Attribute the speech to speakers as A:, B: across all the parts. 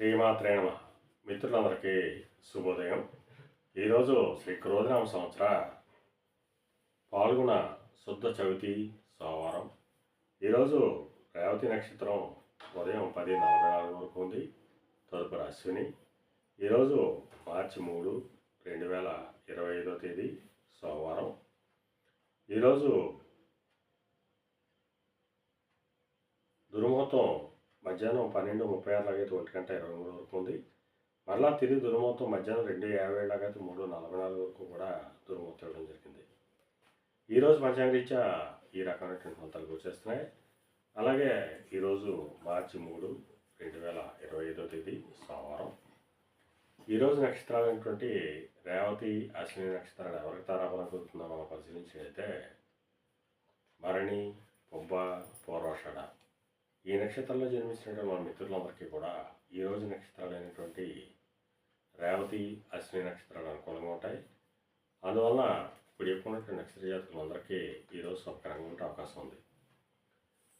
A: శ్రీమాత్రే నమ. మిత్రులందరికీ శుభోదయం. ఈరోజు శ్రీ క్రోధనామ సంవత్సర పాల్గొన శుద్ధ చవితి సోమవారం. ఈరోజు రేవతి నక్షత్రం ఉదయం పది నలభై నాలుగు వరకు ఉంది. తదుపరి అశ్విని. ఈరోజు మార్చి మూడు రెండు వేల ఇరవై ఐదో తేదీ సోమవారం. ఈరోజు దుర్ముహూర్తం మధ్యాహ్నం పన్నెండు ముప్పై ఆరు లాగైతే ఒంటి గంట ఇరవై మూడు వరకు ఉంది. మరలా తిరిగి దుర్ముహూర్తం మధ్యాహ్నం రెండు యాభై లాగైతే మూడు నలభై నాలుగు వరకు కూడా దుర్ముహూర్తం ఇవ్వడం జరిగింది. ఈరోజు పంచాంగరీత్యా ఈ రకమైనటువంటి ఫలితాలు గోచేస్తున్నాయి అలాగే ఈరోజు మార్చి మూడు రెండు వేల ఇరవై ఐదో తేదీ సోమవారం. ఈరోజు నక్షత్రాలు అయినటువంటి రేవతి అశ్విని నక్షత్రాలు ఎవరికి తారాబలం కుదురుతుందో మనం అయితే భరణి పొబ్బ పూర్వాషాఢ. ఈ నక్షత్రంలో జన్మించినటువంటి మన మిత్రులందరికీ కూడా ఈరోజు నక్షత్రాలైనటువంటి రేవతి అశ్విని నక్షత్రాలు అనుకూలంగా ఉంటాయి. అందువలన ఇప్పుడు చెప్పుకున్నటువంటి నక్షత్ర జాతకులందరికీ ఈరోజు శుభకరంగా ఉండే అవకాశం ఉంది.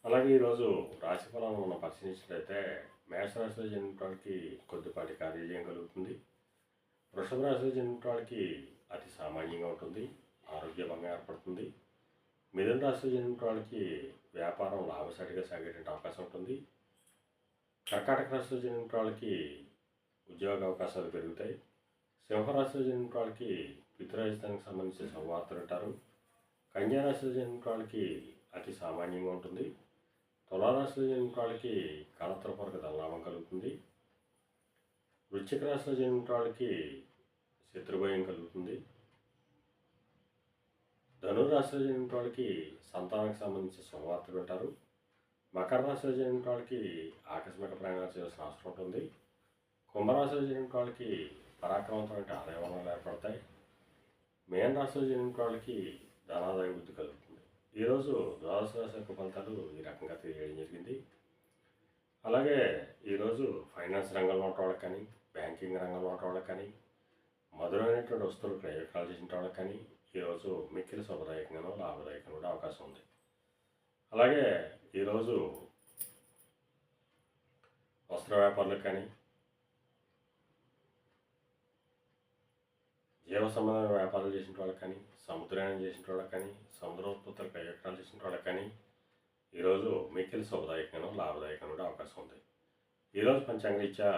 A: అలాగే ఈరోజు రాశి మనం పరిశీలించినట్లయితే మేషరాశిలో చెందిన కొద్దిపాటి కార్యజయం కలుగుతుంది. వృషభ రాశిలో చెందిన అతి సామాన్యంగా ఉంటుంది. ఆరోగ్యభంగా ఏర్పడుతుంది. మిథున రాశిలో చెందిన వాళ్ళకి వ్యాపారం లాభసాటిగా సాగేటువంటి అవకాశం ఉంటుంది. కర్కాటక రాశిలో చెందిన వాళ్ళకి ఉద్యోగ అవకాశాలు పెరుగుతాయి. సింహరాశిలో చెందిన వాళ్ళకి పితృరాజధానికి సంబంధించిన శుభవార్తలు ఉంటారు కన్యారాశిలో చెందిన వాళ్ళకి అతి సామాన్యంగా ఉంటుంది. తులారాశిలో చెందిన వాళ్ళకి కళత్రపరక ధనలాభం కలుగుతుంది. వృశ్చిక రాశిలో చెందిన వాళ్ళకి శత్రుభయం కలుగుతుంది. ధనురాశిలో జరిగిన వాళ్ళకి సంతానానికి సంబంధించిన శుభవార్తలు వింటారు. మకర రాశిలో జరిగిన వాళ్ళకి ఆకస్మిక ప్రయాణాలు చేయాల్సిన అవసరం ఉంటుంది. కుంభరాశిలో జరిగిన వాళ్ళకి పరాక్రమవంతమైన ఆదాయ వనరులు ఏర్పడతాయి. మేన రాశిలో జరిగిన వాళ్ళకి ధనాదాయ వృద్ధి కలుగుతుంది. ఈరోజు ద్వాదశ రాశి యొక్క ఫలితాలు ఈ రకంగా తెలియజేయడం జరిగింది. అలాగే ఈరోజు ఫైనాన్స్ రంగంలో ఉన్న వాళ్ళకి కానీ బ్యాంకింగ్ రంగంలో ఉన్న వాళ్ళకి కానీ మధురమైనటువంటి వస్తువులు క్రయ చేసిన వాళ్ళకి కానీ ఈరోజు మిక్కిలి శుభదాయకంగానో లాభదాయకంగా కూడా అవకాశం ఉంది. అలాగే ఈరోజు వస్త్ర వ్యాపారులకు కానీ జీవ సంబంధమైన వ్యాపారాలు చేసిన వాళ్ళకి కానీ సముద్రయానం చేసిన వాళ్ళకి కానీ సముద్రోత్పత్తులు ప్రయోజనాలు చేసిన వాళ్ళకి కానీ ఈరోజు మిక్కిలి శుభదాయకంగానో లాభదాయకంగా కూడా అవకాశం ఉంది. ఈరోజు పంచాంగరీత్యా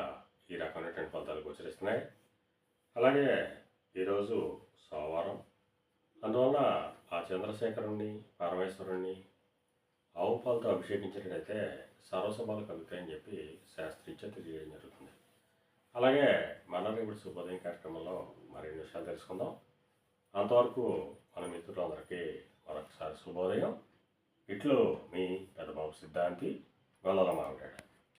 A: ఈ రకమైనటువంటి ఫలితాలు గోచరిస్తున్నాయి. అలాగే ఈరోజు సోమవారం. అందువల్ల ఆ చంద్రశేఖరుణ్ణి పరమేశ్వరుణ్ణి ఆవు పాలతో అభిషేకించినట్టయితే సర్వసభలు కలుగుతాయని చెప్పి శాస్త్రీత్యా తెలియజేయడం జరుగుతుంది. అలాగే మన ఇప్పుడు శుభోదయం కార్యక్రమంలో మరిన్ని విషయాలు తెలుసుకుందాం. అంతవరకు మన మిత్రులందరికీ మరొకసారి శుభోదయం. ఇట్లు మీ పెద్దబాబు సిద్ధాంతి గొల్లల మామిడాడు.